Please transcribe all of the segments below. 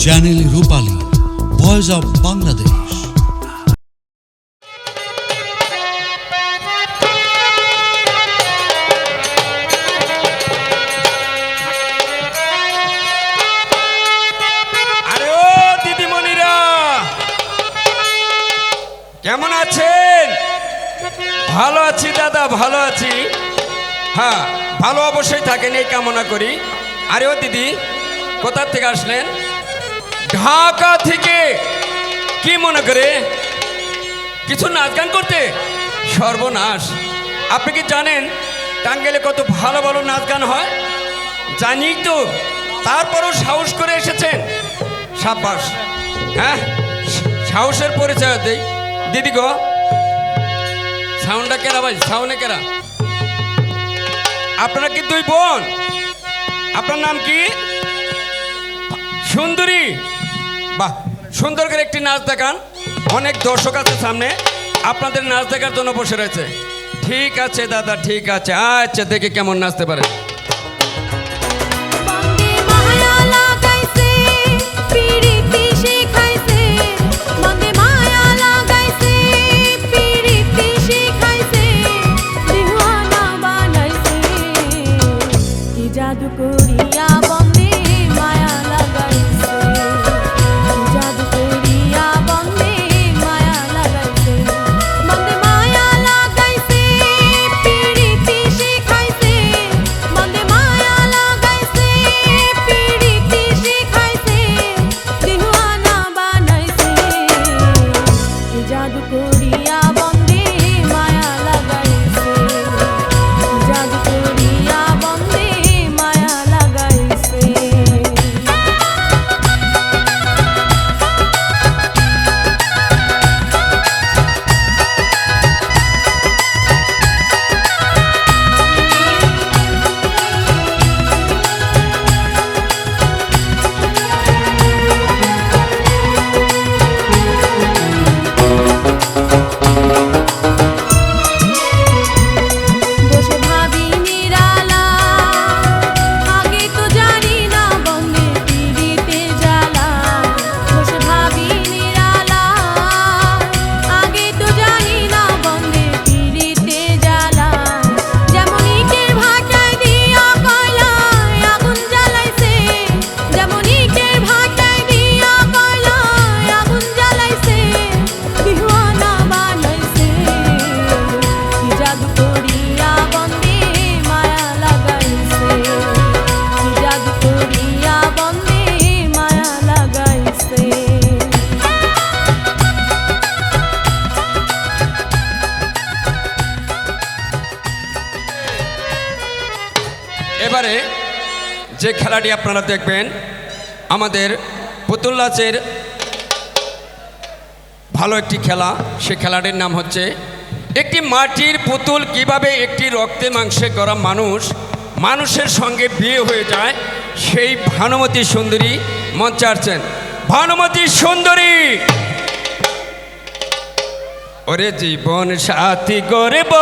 Channel Rupali voice of Bangladesh কেমন আছেন? ভালো আছি দাদা, ভালো আছি। হ্যাঁ ভালো অবশ্যই থাকেন, এই কামনা করি। আরে ও দিদি, কোথার থেকে আসলেন? ঢাকা থেকে কি মনে করে? কিছু নাচ গান করতে? সর্বনাশ। আপনি কি জানেন টাঙ্গেলে কত ভালো ভালো নাচ গান হয়? জানি তো। তারপরও সাহস করে এসেছেন। সাব্বাস। হ্যাঁ? সাহসের পরিচয় দেই। দিদি গো। সাউন্ডটা কেরা ভাই? সাউন্ডে কেরা? আপনারা কি দুই বোন? আপনার নাম কি? সুন্দরী। বাহ, সুন্দর করে একটি নাচ দেখান। অনেক দর্শক আছে সামনে। আপনাদের নাচ দেখার জন্য বসে রয়েছে। ঠিক আছে দাদা, ঠিক আছে। আচ্ছা দেখে কেমন নাচতে পারে। আপনারা দেখবেন আমাদের পুতুল নাচের ভালো একটি খেলা। সে খেলাটির নাম হচ্ছে, একটি মাটির পুতুল কীভাবে একটি রক্তে মাংসে গড়া মানুষ, মানুষের সঙ্গে বিয়ে হয়ে যায়, সেই ভানুমতী সুন্দরী মঞ্চে আসছেন ভানুমতী সুন্দরী! ওরে জীবন সাথী গরিব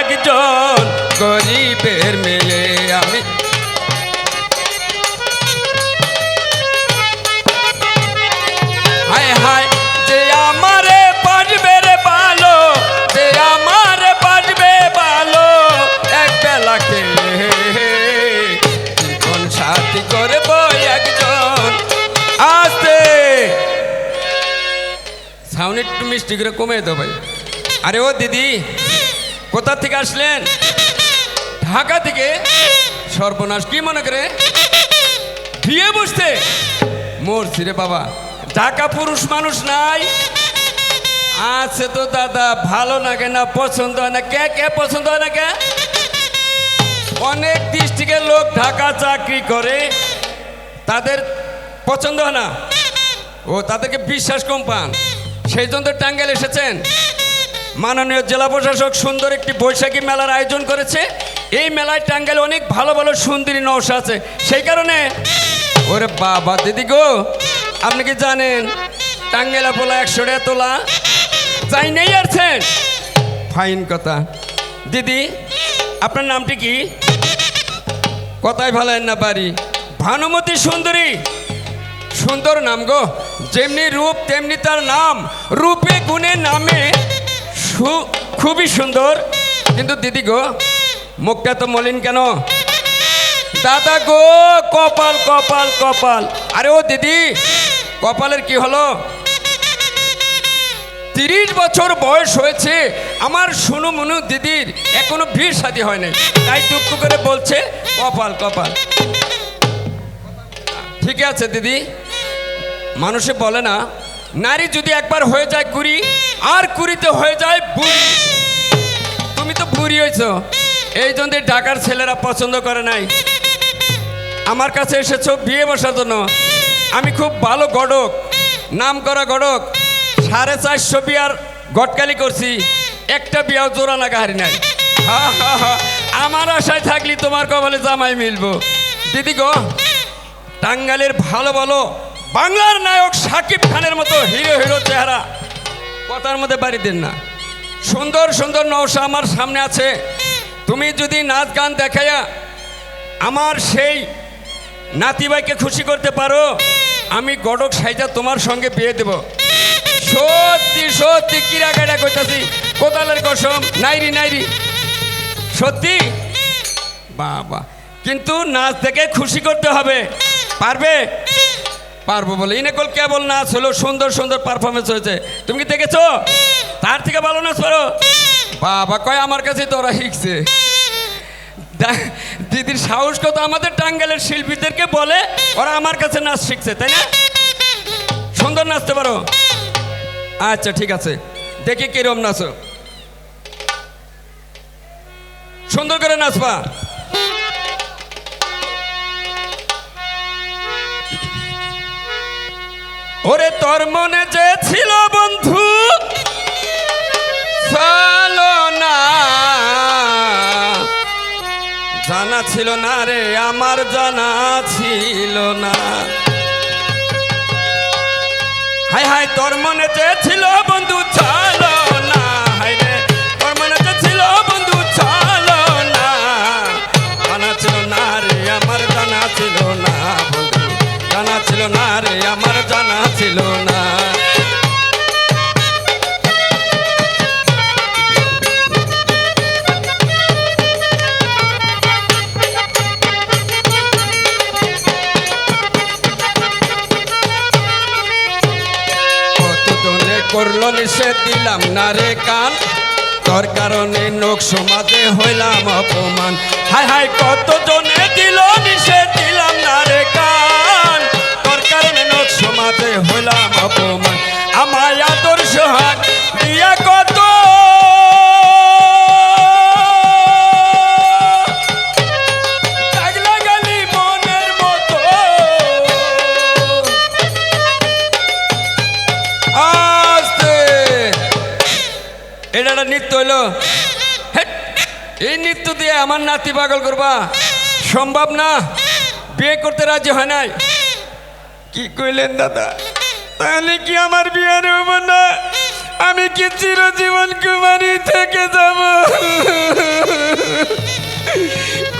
একজন, গরিবের মেয়ে আমি একটু মিষ্টি করে কমে দাও ভাই। আরে ও দিদি, কোথা থেকে আসলেন? ঢাকা থেকে? সর্বনাশ, কি মনে করে? বিয়ে বসতে? মরছি রে বাবা। ঢাকা পুরুষ মানুষ নাই। আছে তো দাদা, ভালো লাগে না, পছন্দ হয় না। কে কে পছন্দ হয় না কে? অনেক ডিস্ট্রিক্টের লোক ঢাকা চাকরি করে। তাদের পছন্দ হয় না। ও, তাদেরকে বিশ্বাস কম পান। সেই জন্য টাঙ্গাইল এসেছেন। মাননীয় জেলা প্রশাসক সুন্দর একটি বৈশাখী মেলার আয়োজন করেছে। এই মেলায় টাঙ্গাইল অনেক ভালো ভালো, সুন্দরী নৌসা আছে। সেই কারণে ওরে বাবা, দিদি গো, আপনি কি জানেন টাঙ্গাইলা পোলা একশো টাকা তোলা? যাই নেই আসছেন ফাইন কথা। দিদি, আপনার নামটি কি? কথাই ভালো না পারি। ভানুমতী সুন্দরী। সুন্দর নাম গো। যেমনি রূপ, তেমনি তার নাম। রূপে, গুণে, নামে। খুবই সুন্দর। কিন্তু দিদি গো, মুখটা তো মলিন কেন? দাদা গো, কপাল কপাল কপাল। আরে ও দিদি, কপালের কি হলো? তিরিশ বছর বয়স হয়েছে। আমার শুনু মুনু দিদির এখনও ভিড় সাথী হয় নাই তাই দুঃখ করে বলছে, কপাল কপাল। ঠিক আছে দিদি। মানুষে বলে না, নারী যদি একবার হয়ে যায় কুড়ি, আর কুড়িতে হয়ে যায় বুড়ি। তুমি তো বুড়ি হয়েছ। এই জন্য ঢাকার ছেলেরা পছন্দ করে নাই। আমার কাছে এসেছ বিয়ে বসার জন্য। আমি খুব ভালো গডক, নাম করা গডক। সাড়ে চারশো বিয়ার গটকালি করছি। একটা বিয়াও জোড়া না গাহারি নাই। আমার আশায় থাকলি তোমার কপালে জামাই মিলবো। দিদি গো, টাঙ্গালের ভালো ভালো বাংলার নায়ক সাকিব খানের মতো হিরো হিরো চেহারা। কথার মধ্যে বাড়ি দেন না। সুন্দর সুন্দর নৌসা আমার সামনে আছে। তুমি যদি নাচ গান দেখাইয়া আমার সেই নাতিবাইকে খুশি করতে পারো, আমি গডক সাইজা তোমার সঙ্গে বিয়ে দেব। সত্যি সত্যি, কিরা কাটা করতেছি কোদালের কসম, নাইরি নাইরি। সত্যি? বাবা। কিন্তু নাচ দেখে খুশি করতে হবে। পারবে? পারব বলে। ইনেকল কেবল নাচ হলো, সুন্দর সুন্দর পারফরমেন্স হয়েছে। তুমি কি দেখেছ? তার থেকে ভালো নাচ পারো। বাবা কয়, আমার কাছে তো ওরা শিখছে। দিদির সাহস কত? আমাদের টাঙ্গালের শিল্পীদেরকে বলে ওরা আমার কাছে নাচ শিখছে, তাই না? সুন্দর নাচতে পারো। আচ্ছা ঠিক আছে। দেখি কিরম নাচো। সুন্দর করে নাচবা। ওরে তোর মনে যে ছিল বন্ধু জানা ছিল না রে, আমার জানা ছিল না। হাই হাই তোর মনে যে ছিল সমাজে হইলাম অপমান। হাই হাই কতজনে দিল নিষেধ দিলাম না রে কান। তোর কারণে সমাজে হইলাম অপমান। আমায় আদর্শ হাত আমার নাতি পাগল করবা? সম্ভব না? বিয়ে করতে রাজি হয় নাই? কি কইলেন দাদা? তাহলে কি আমার বিয়ে হব না আমি কি চিরজীবন কুমারী থেকে যাব?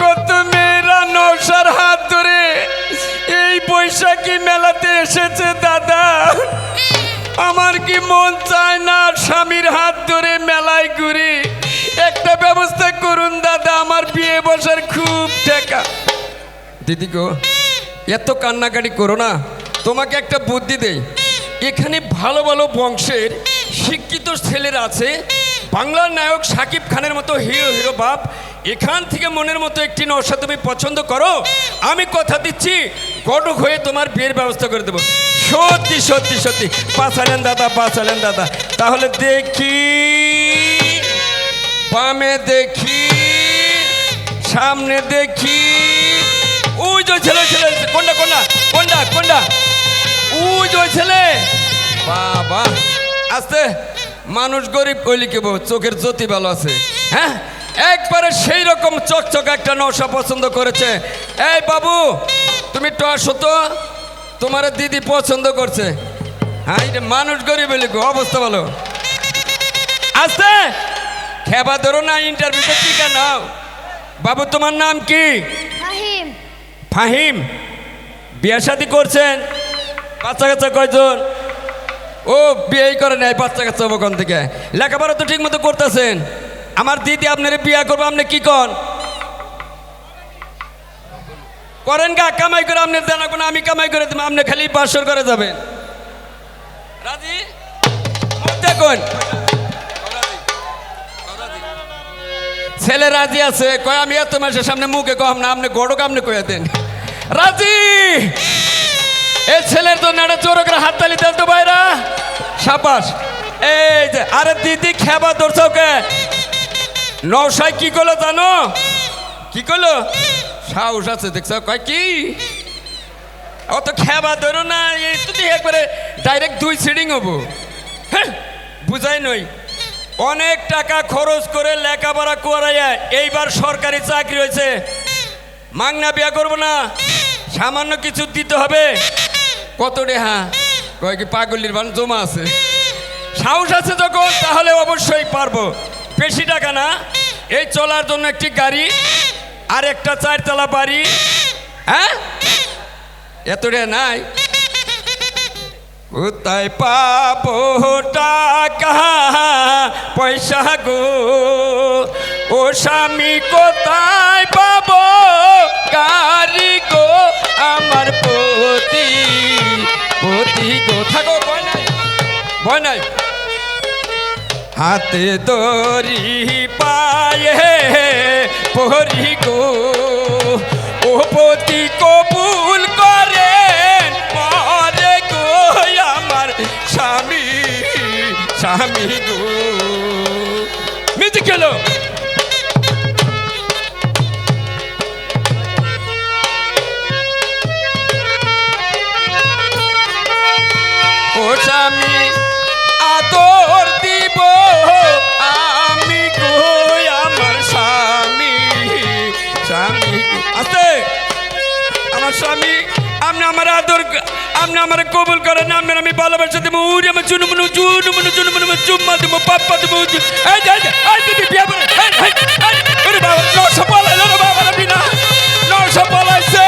কত মেয়েরা নৌসার হাত ধরে এই বৈশাখী মেলাতে এসেছে দাদা। আমার কি মন চায় না স্বামীর হাত ধরে মেলায় ঘুরি? একটা ব্যবস্থা করুন, দাদা, আমার বিয়ে বসার খুব টেকা। দিদি গো, এত কান্নাকাটি করো না, তোমাকে একটা বুদ্ধি দেই। এখানে ভালো ভালো বংশের শিক্ষিত ছেলেরা আছে, বাংলার নায়ক সাকিব খানের মতো হিরো হিরো বাপ, এখান থেকে মনের মতো একটি নকশা তুমি পছন্দ করো? আমি কথা দিচ্ছি গটক হয়ে তোমার বিয়ের ব্যবস্থা করে দেবো। সত্যি সত্যি সত্যি পাঁচালেন দাদা পাঁচালেন দাদা, তাহলে দেখি। বামে দেখি, সামনে দেখি। ওই যে ছেলে ছেলে, কোনটা কোনটা কোনটা কোনটা? ওই যে ছেলে। বাবা, আস্তে। মানুষ গরিব কইলি কেব চোখের জ্যোতি ভালো আছে। হ্যাঁ? একবারে সেই রকম চকচক একটা নশা পছন্দ করেছে। এই বাবু, তুমি তো আসো তো। তোমার দিদি পছন্দ করছে। হ্যাঁ এটা মানুষ গরিব অবস্থা ভালো? আস্তে! খেবা ধরো না ইন্টারভিউতে টিকা নাও বাবু তোমার নাম কি? ফাহিম। ফাহিম বিয়া শাদি করছেন? বাচ্চা কাচ্চা কয়জন? ও বিয়েই করে নাই বাচ্চা কাচ্চা কোন থেকে। লেখাপড়া তো ঠিক মতো করতেছেন। আমার দিদি আপনার বিয়ে করব আপনি কি কন? করেন গা কামাই করে আপনি দেন এখন আমি কামাই করে দেবো আপনি খালি বাসর করে যাবেন। রাজি? দেখুন। ছেলে রাজি আছে? কয়, আমি এত মাসের সামনে মুখে কম না, আপনি গড়ক কামনে কয়ে দেন। রাজি? এ ছেলের জন্য একটা জোরে করে হাততালি দেন তো ভাইরা। সাপাস। এই যে, আরে দিদি খেবা দর্শকে নৌসাই কি করল জানো? কি করল? সাহস আছে, দেখছ? কয়, কি? অত খেবা ধরো না এই তো একবারে ডাইরেক্ট দুই সিডিং হব। হ্যাঁ বুঝাই নই। অনেক টাকা খরচ করে লেখাপড়া করাইয়া এইবার সরকারি চাকরি হয়েছে। মাংনা বিয়া করব না। সামান্য কিছু দিতে হবে। কত রে হ্যাঁ কয় কি পাগলির বান, জমা আছে। সাহস আছে যখন, তাহলে অবশ্যই পারব। বেশি টাকা না। এই চলার জন্য একটি গাড়ি আর একটা চারতলা বাড়ি। হ্যাঁ? এত রে নাই। কোথায় পাবো? পয়সা গো ও স্বামী কোথায় পাবো? গাড়ি গো, আমার পতি পতি গো। থাকো, ভয় নাই ভয় নাই। হাতে দড়ি পায়ে পরি গো, ও পতি কবুল করে, মরে গো আমার স্বামী স্বামী গো। মিউজিক খেলো ও স্বামী আদর আমি আমার স্বামী স্বামী। আমার স্বামী আপনি আমার আপনি আমার কবুল করেন আপনার আমি ভালোবাসা দেবো উড়ি আমার চুনু মুনু চুনু মুনু চুনু মুনু চুম্মা দেবো পাপ্পা দেবো বাবা নশো পালাইলো রে বাবা রে বিনা নশো পালাইছে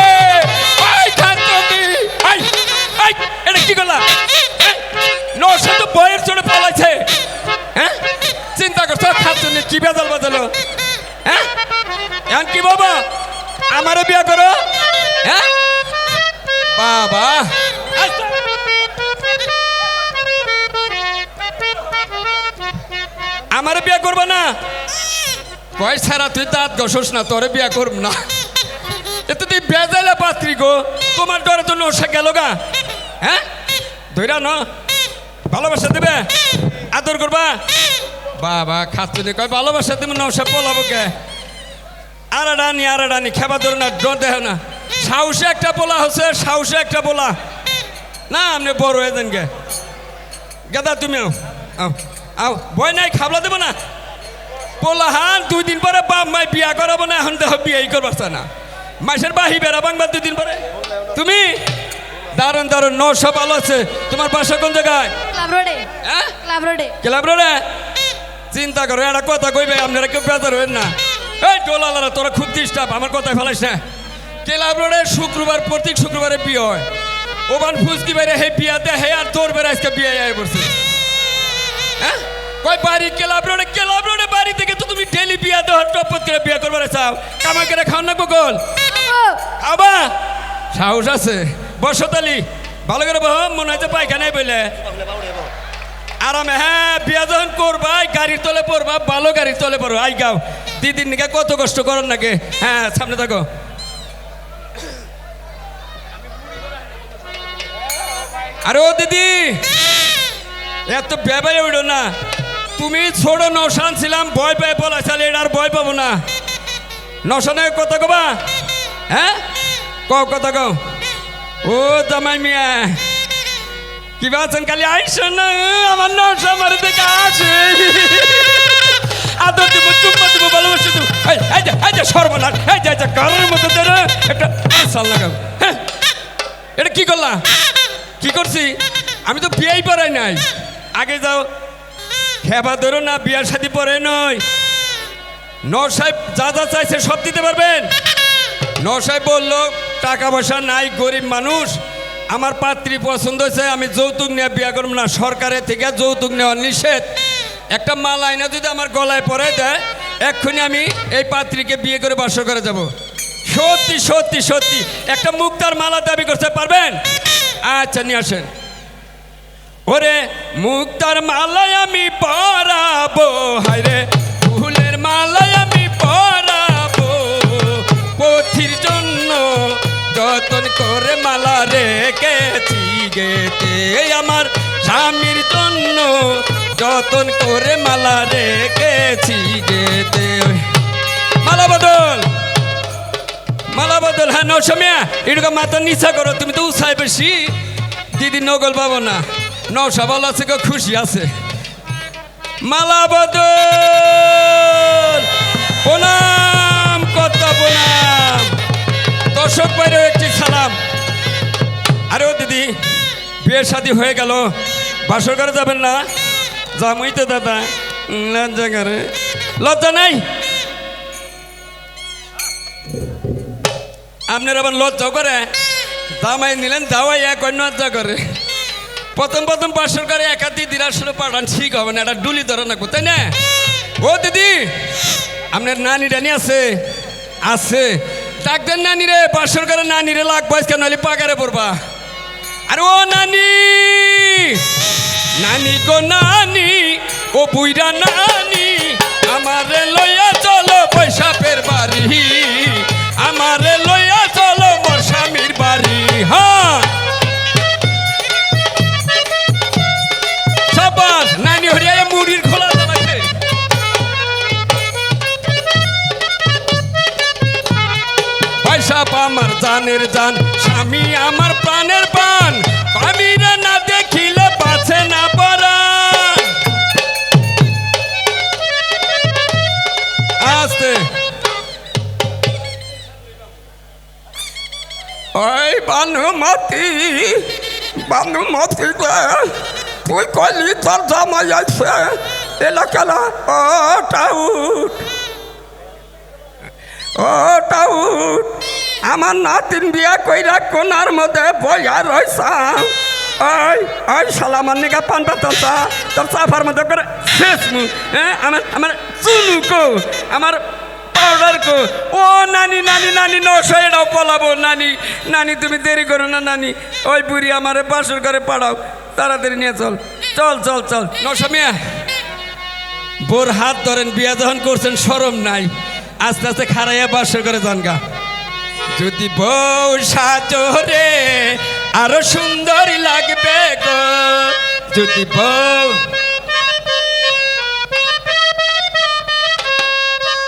এটা কি করলা? এই, নশো তো বয়ের চড়ে পালাইছে হ্যাঁ? চিন্তা করছ খান্তনি কি বেজাল বাজালো? হ্যাঁ? এখন কি বাবা? আমারও বিয়ে করো? হ্যাঁ? বাবা। কয় ছাড়া তুই দাঁত গসস না, তোরে বিয়ে করব না। এতে তুই বেজাইলা পাত্রী গো, তোমার ডরে তো নসা গেল গা। হ্যাঁ? ধৈরা ন। ভালোবাসা দেবে? আদর করবা? বাবা, খাতুনি কয়, ভালোবাসা দেবে নসা পলাবো কে? আরাডানি আরাডানি, খেবা ধরে না, ডর দেহ না। সাহসে একটা বলা হচ্ছে, সাহসে একটা বলা না, আপনি বড় হয়ে যান গে। গেদা তুমিও আও আও ভয় নাই, খাবলা দেবো না। বলা হান দুই দিন পরে বাপ মাই বিয়া করাবো না এখন দেখো বিয়াই করবার না। মাসের বাহি বেড়া বাংবা দুই দিন পরে। তুমি? দারুণ দারুণ নশো ভালো আছে। তোমার বাসা কোন জায়গায়? ক্লাব রোডে। হ্যাঁ? চিন্তা করো একটা কথা কইবে আপনারা কেউ বেজার হবেন না। এই ডোলালারা তোরা খুব ডিস্টার্ব আমার কথা ফেলাইস না। ক্লাব রোডে শুক্রবার প্রত্যেক শুক্রবারে বিয়ে হয়। ওবান ফুসকি বাইরে হে বিয়াতে হে আর তোর বেড়ে আজকে বিয়ে আয় পড়ছে। হ্যাঁ? কই বাড়ি ক্লাব রোডে? ক্লাব রোডে বাড়ি থেকে তো তুমি ডেলি বিয়া দেওয়ার টপত করে বিয়া করবার চাও কামাই করে খাও না গোগল আবা, সাহস আছে। বসতালি ভালো করে বহ, মনে হচ্ছে পায়খানায় বলে আরামে হ্যাঁ বিয়া যখন করবা গাড়ির তলে পড়বা, ভালো গাড়ির তলে পড়ো আই গাও, দিদির নিকে কত কষ্ট করেন নাকি? হ্যাঁ সামনে থাকো। আরে ও দিদি, এত বেবাই উঠো না। তুমি ছোট নশান ছিলাম, ভয় পেয়ে বলাইছাল এটা আর ভয় পাবো না। নশানে কথা কবা হ্যাঁ? কও কথা কও ও জামাই মিয়া। কি আছেন খালি আইসো না আমার নশা মারে দেখে আসে আদর দেবো, চুম্মা দেবো, ভালোবাসা দেবো। এই যে এই যে সর্বনাশ, এই যে যে কারোর মতো একটা সাল লাগাও। হ্যাঁ? এটা কি করলা? কি করছি? আমি তো বিয়েই পড়াই নাই। আগে যাও খেবা ধরো না বিয়ার সাথে পরে নয়। নসাহেব যা যা চাইছে সব দিতে পারবেন? নসাহেব বলল, টাকা পয়সা নাই, গরিব মানুষ। আমার পাত্রী পছন্দ হয়েছে, আমি যৌতুক নিয়ে বিয়ে করব না। সরকারের থেকে যৌতুক নেওয়া নিষেধ। একটা মাল আইনা যদি আমার গলায় পরে দেয়, এক্ষুনি আমি এই পাত্রীকে বিয়ে করে বাস করে যাব। সত্যি সত্যি সত্যি। একটা মুক্তার মালা দাবি করতে পারবেন? আচ্ছা নিয়ে আসেন। ওরে মুক্তার মালায় আমি পরাবো, হায়রে, ফুলের মালায় আমি পরাবো। পথির জন্য যতন করে মালা রেখেছি গেতে আমার স্বামীর জন্য যতন করে মালা রেখেছি গেতে মালা বদল মালা বদল হ্যাঁ নৌসমিয়া এটুকু মাথা নিচা করো, তুমি তো উৎসাহ বেশি। দিদি নগল পাবো না। নৌসা বল আছে গো খুশি আছে। মালা বদল। প্রণাম কত প্রণাম। দর্শক বাইরেও একটি সালাম। আরে ও দিদি বিয়ে শাদি হয়ে গেল। বাসর করে যাবেন না? যামই তো দাদা। লজ্জা করে। লজ্জা নাই? আপনার আবার লজ্জা করে? দামাই নিলেন দাওয়াই এক অন্য করে। প্রথম প্রথম পাঁচশো করে একা দিদির আসলে পাঠান ঠিক হবে না, এটা ডুলি ধরে না তাই না? ও দিদি, আপনার নানি রানি আছে? আছে। ডাকতেন নানি রে পাঁচশো করে নানি রে লাগবো আজকে নাহলে পাকারে পড়বা? আরে ও নানি নানি গো নানি, ও বুইরা নানি, আমারে লইয়া চলো পয়সা পের বাড়ি। জানের জান, স্বামী আমার প্রাণের পান আমি না দেখিলে পাছে না পরা আস্তে। ওই বানুমতি বানুমতি তুই কলি তোর জামাই আছে এলাকালা ও টাউট ও টাউট আমার নাতিন বিয়া কইরা কোনার মধ্যে বইয়া রইসাম ওই ওই শালা আমার নিকা পান পাতা তোর চাফার মধ্যে করে শেষ মু হ্যাঁ আমার আমার চুলু কো আমার পাউডার কো ও নানি নানি নানি নশো এটাও পলাবো, নানি। নানি, তুমি দেরি করো না, নানি। ওই বুড়ি আমার বাসর করে পাড়াও। তাড়াতাড়ি নিয়ে চল। চল চল চল। নশো মিয়া, বোর হাত ধরেন, বিয়া যখন করছেন সরম নাই। আস্তে আস্তে খারাইয়া বাসর করে যান গা। যদি বউ সাজরে আরও সুন্দর লাগবে গো। যদি বউ